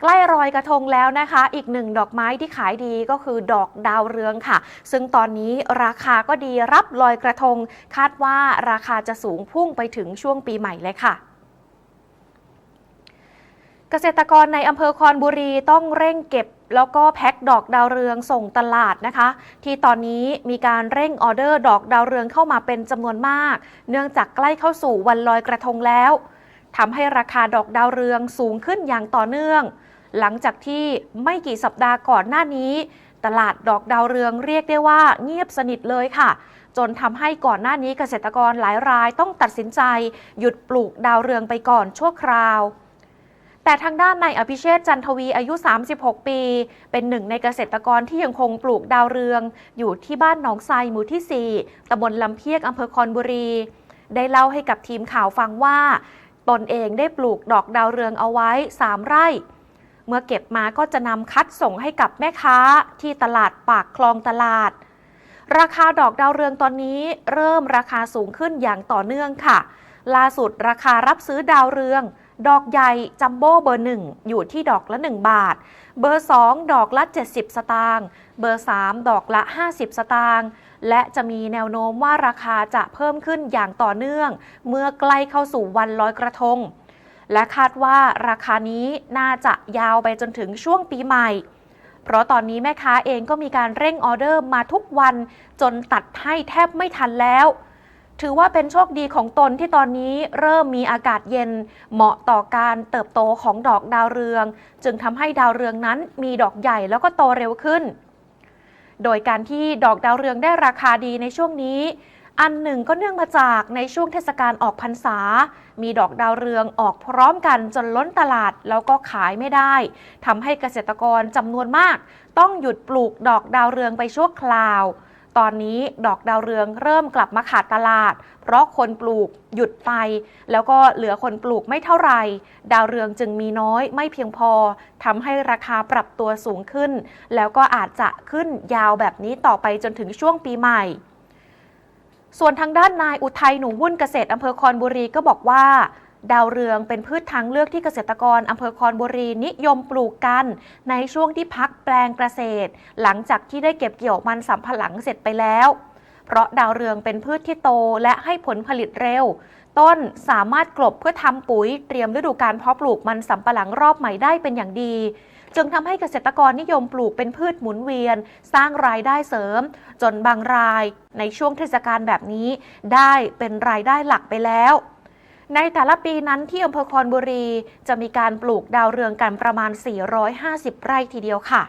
ใกล้รอยกระทงแล้วนะคะ อีกหนึ่งดอกไม้ที่ขายดีก็คือดอกดาวเรืองค่ะ ซึ่งตอนนี้ราคาก็ดีรับลอยกระทง คาดว่าราคาจะสูงพุ่งไปถึงช่วงปีใหม่เลยค่ะเกษตรกรในอำเภอคอนบุรีต้องเร่งเก็บแล้วก็แพ็คดอกดาวเรืองส่งตลาดนะคะ ที่ตอนนี้มีการเร่งออเดอร์ดอกดาวเรืองเข้ามาเป็นจำนวนมาก เนื่องจากใกล้เข้าสู่วันลอยกระทงแล้วทำให้ราคาดอกดาวเรืองสูงขึ้นอย่างต่อเนื่อง หลังจากที่ไม่กี่สัปดาห์ก่อนหน้านี้ ตลาดดอกดาวเรืองเรียกได้ว่าเงียบสนิทเลยค่ะ จนทำให้ก่อนหน้านี้เกษตรกรหลายรายต้องตัดสินใจ หยุดปลูกดาวเรืองไปก่อนชั่วคราวแต่ทางด้านนายอภิเชษจันทวีอายุ 36 ปี เป็นหนึ่งในเกษตรกรที่ยังคงปลูกดาวเรือง อยู่ที่บ้านหนองไซหมู่ที่ 4ตำบลลำเพียกอำเภอคอนบุรี ได้เล่าให้กับทีมข่าวฟังว่า ตนเองได้ปลูกดอกดาวเรืองเอาไว้ 3 ไร่ เมื่อเก็บมาก็จะนำคัดส่งให้กับแม่ค้าที่ตลาดปากคลองตลาด ราคาดอกดาวเรืองตอนนี้เริ่มราคาสูงขึ้นอย่างต่อเนื่องค่ะ ล่าสุดราคารับซื้อดาวเรือง ดอกใหญ่จัมโบ้เบอร์1อยู่ที่ดอกละ 1 บาท เบอร์ 2 ดอกละ 70 สตางค์ เบอร์ 3 ดอกละ 50 สตางค์และจะมีแนวโน้มว่าราคาจะเพิ่มขึ้นอย่างต่อเนื่อง เมื่อใกล้เข้าสู่วันลอยกระทง และคาดว่าราคานี้น่าจะยาวไปจนถึงช่วงปีใหม่ เพราะตอนนี้แม่ค้าเองก็มีการเร่งออเดอร์มาทุกวัน จนตัดให้แทบไม่ทันแล้ว ถือว่าเป็นโชคดีของตนที่ตอนนี้เริ่มมีอากาศเย็น เหมาะต่อการเติบโตของดอกดาวเรือง จึงทำให้ดาวเรืองนั้นมีดอกใหญ่แล้วก็โตเร็วขึ้น โดยการที่ดอกดาวเรืองได้ราคาดีในช่วงนี้ อันหนึ่งก็เนื่องมาจากในช่วงเทศกาลออกพรรษา มีดอกดาวเรืองออกพร้อมกันจนล้นตลาดแล้วก็ขายไม่ได้ทำให้เกษตรกรจำนวนมาก ต้องหยุดปลูกดอกดาวเรืองไปชั่วคราว ตอนนี้ดอกดาวเรืองเริ่มกลับมาขาดตลาด เพราะคนปลูกหยุดไป แล้วก็เหลือคนปลูกไม่เท่าไหร่ ดาวเรืองจึงมีน้อยไม่เพียงพอทำให้ราคาปรับตัวสูงขึ้น แล้วก็อาจจะขึ้นยาวแบบนี้ต่อไปจนถึงช่วงปีใหม่ ส่วนทางด้านนายอุทัยหนูวุ่นเกษตรอำเภอคอนบุรีก็บอกว่า ดาวเรืองเป็นพืชทางเลือกที่เกษตรกรอำเภอคอนบุรีนิยมปลูกกัน ในช่วงที่พักแปลงเกษตร หลังจากที่ได้เก็บเกี่ยวมันสำปะหลังเสร็จไปแล้ว เพราะดาวเรืองเป็นพืชที่โตและให้ผลผลิตเร็ว ต้นสามารถกลบเพื่อทำปุ๋ยเตรียมฤดูการเพาะปลูกมันสำปะหลังรอบใหม่ได้เป็นอย่างดี จึงทำให้เกษตรกรนิยมปลูกเป็นพืชหมุนเวียน สร้างรายได้เสริม จนบางรายในช่วงเทศกาลแบบนี้ ได้เป็นรายได้หลักไปแล้วในแต่ละปีนั้นที่อำเภอคอนบุรี จะมีการปลูกดาวเรืองกันประมาณ 450 ไร่ทีเดียวค่ะ